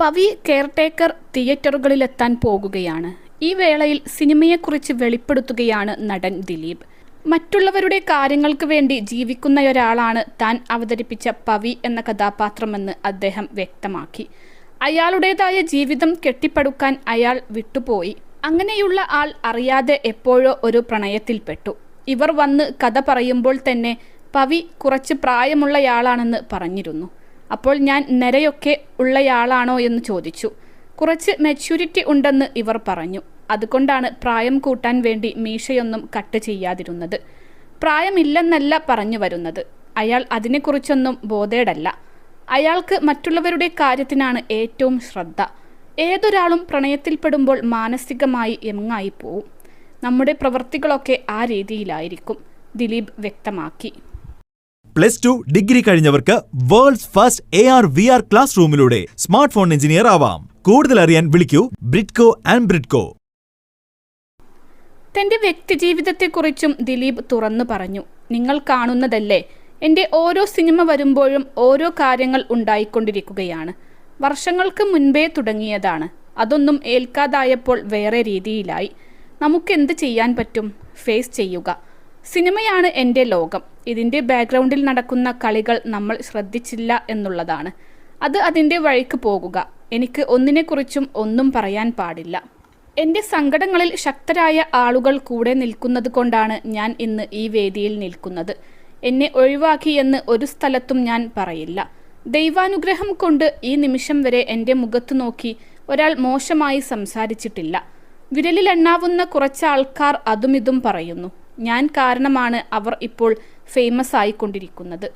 Pavi caretaker തിയേറ്ററുകളിലെത്താൻ പോകുകയാണ്. ഈ വേളയിൽ സിനിമയെക്കുറിച്ച് വെളിപ്പെടുത്തുകയാണ് നടൻ ദിലീപ്. മറ്റുള്ളവരുടെ കാര്യങ്ങൾക്ക് വേണ്ടി ജീവിക്കുന്ന ഒരാളാണ് താൻ അവതരിപ്പിച്ച പവി എന്ന കഥാപാത്രമെന്ന് അദ്ദേഹം വ്യക്തമാക്കി. അയാളുടേതായ ജീവിതം കെട്ടിപ്പടുക്കാൻ അയാൾ വിട്ടുപോയി. അങ്ങനെയുള്ള ആൾ അറിയാതെ എപ്പോഴോ ഒരു പ്രണയത്തിൽപ്പെട്ടു. ഇവർ വന്ന് കഥ പറയുമ്പോൾ തന്നെ പവി കുറച്ച് പ്രായമുള്ളയാളാണെന്ന് പറഞ്ഞിരുന്നു. അപ്പോൾ ഞാൻ നിരയൊക്കെ ഉള്ളയാളാണോ എന്ന് ചോദിച്ചു. കുറച്ച് മെച്യൂരിറ്റി ഉണ്ടെന്ന് ഇവർ പറഞ്ഞു. അതുകൊണ്ടാണ് പ്രായം കൂട്ടാൻ വേണ്ടി മീശയൊന്നും കട്ട് ചെയ്യാതിരുന്നത്. പ്രായമില്ലെന്നല്ല പറഞ്ഞു വരുന്നത്. അയാൾ അതിനെക്കുറിച്ചൊന്നും ബോധേടല്ല. അയാൾക്ക് മറ്റുള്ളവരുടെ കാര്യത്തിനാണ് ഏറ്റവും ശ്രദ്ധ. ഏതൊരാളും പ്രണയത്തിൽപ്പെടുമ്പോൾ മാനസികമായി എങ്ങായി പോവും നമ്മുടെ പ്രവൃത്തികളൊക്കെ ആ രീതിയിലായിരിക്കും ദിലീപ് വ്യക്തമാക്കി. Plus two degree കഴിഞ്ഞവർക്ക് world's first A R V R class റൂമിലൂടെ smart phone engineer ആവാം. കൂടുതൽ അറിയാൻ വിളിക്കൂ ബ്രിഡ്കോ ആൻഡ് ബ്രിഡ്കോ. തന്റെ വ്യക്തിജീവിതത്തെക്കുറിച്ചും ദിലീപ് തുറന്നു പറഞ്ഞു. നിങ്ങൾ കാണുന്നതല്ലേ? എന്റെ ഓരോ സിനിമ വരുമ്പോഴും ഓരോ കാര്യങ്ങൾ ഉണ്ടായിക്കൊണ്ടിരിക്കുകയാണ്. വർഷങ്ങൾക്ക് മുൻപേ തുടങ്ങിയതാണ്. അതൊന്നും ഏൽക്കാതായപ്പോൾ വേറെ രീതിയിലായി. നമുക്കെന്ത് ചെയ്യാൻ പറ്റും? ഫേസ് ചെയ്യുക. സിനിമയാണ് എന്റെ ലോകം. ഇതിന്റെ ബാക്ക്ഗ്രൗണ്ടിൽ നടക്കുന്ന കളികൾ നമ്മൾ ശ്രദ്ധിച്ചില്ല എന്നുള്ളതാണ്. അത് അതിന്റെ വഴിക്ക് പോകുക. എനിക്ക് ഒന്നിനെക്കുറിച്ചും ഒന്നും പറയാൻ പാടില്ല. എന്റെ സങ്കടങ്ങളിൽ ശക്തരായ ആളുകൾ കൂടെ നിൽക്കുന്നത് കൊണ്ടാണ് ഞാൻ ഇന്ന് ഈ വേദിയിൽ നിൽക്കുന്നത്. എന്നെ ഒഴിവാക്കി എന്ന് ഒരു സ്ഥലത്തും ഞാൻ പറയില്ല. ദൈവാനുഗ്രഹം കൊണ്ട് ഈ നിമിഷം വരെ എന്റെ മുഖത്ത് നോക്കി ഒരാൾ മോശമായി സംസാരിച്ചിട്ടില്ല. വിരലിലെണ്ണാവുന്ന കുറച്ച് ആൾക്കാർ അതും ഇതും പറയുന്നു. ഞാൻ കാരണമാണ് അവർ ഇപ്പോൾ ഫേമസ് ആയിക്കൊണ്ടിരിക്കുന്നത്.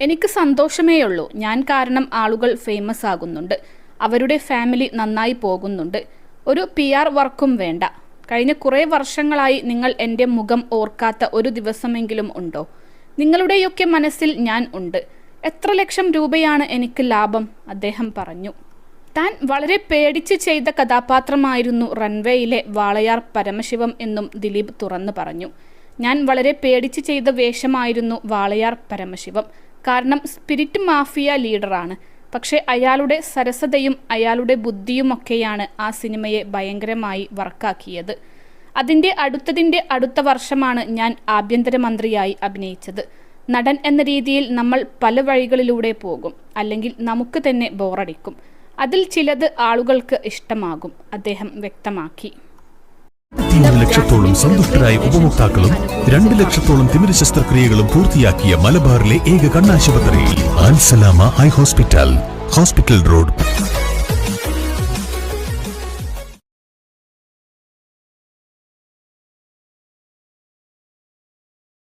എനിക്ക് സന്തോഷമേയുള്ളൂ ഞാൻ കാരണം ആളുകൾ ഫേമസ് ആകുന്നുണ്ട്. അവരുടെ ഫാമിലി നന്നായി പോകുന്നുണ്ട്. ഒരു പി ആർ വർക്കും വേണ്ട. കഴിഞ്ഞ കുറേ വർഷങ്ങളായി നിങ്ങൾ എന്റെ മുഖം ഓർക്കാത്ത ഒരു ദിവസമെങ്കിലും ഉണ്ടോ? നിങ്ങളുടെയൊക്കെ മനസ്സിൽ ഞാൻ ഉണ്ട്. എത്ര ലക്ഷം രൂപയാണ് എനിക്ക് ലാഭം? അദ്ദേഹം പറഞ്ഞു. താൻ വളരെ പേടിച്ച് ചെയ്ത കഥാപാത്രമായിരുന്നു റൺവേയിലെ വാളയാർ പരമശിവം എന്നും ദിലീപ് തുറന്നു പറഞ്ഞു. ഞാൻ വളരെ പേടിച്ച് ചെയ്ത വേഷമായിരുന്നു വാളയാർ പരമശിവം. കാരണം സ്പിരിറ്റ് മാഫിയ ലീഡറാണ്. പക്ഷേ അയാളുടെ സരസതയും അയാളുടെ ബുദ്ധിയുമൊക്കെയാണ് ആ സിനിമയെ ഭയങ്കരമായി വർക്കാക്കിയത് അതിന്റെ അടുത്തതിന്റെ അടുത്ത വർഷമാണ് ഞാൻ ആഭ്യന്തരമന്ത്രിയായി അഭിനയിച്ചത്. നടൻ എന്ന രീതിയിൽ നമ്മൾ പല വഴികളിലൂടെ പോകും. അല്ലെങ്കിൽ നമുക്ക് തന്നെ ബോറടിക്കും. അതിൽ ചിലത് ആളുകൾക്ക് ഇഷ്ടമാകും അദ്ദേഹം വ്യക്തമാക്കി. ഇരുപത്തിയൊന്ന് ലക്ഷത്തോളം സന്തുഷ്ടരായ ഉപഭോക്താക്കളും രണ്ട് ലക്ഷത്തോളം തിമിര ശസ്ത്രക്രിയകളും പൂർത്തിയാക്കിയ മലബാറിലെ ഏക കണ്ണാശുപത്രി Ansalama high hospital hospital road.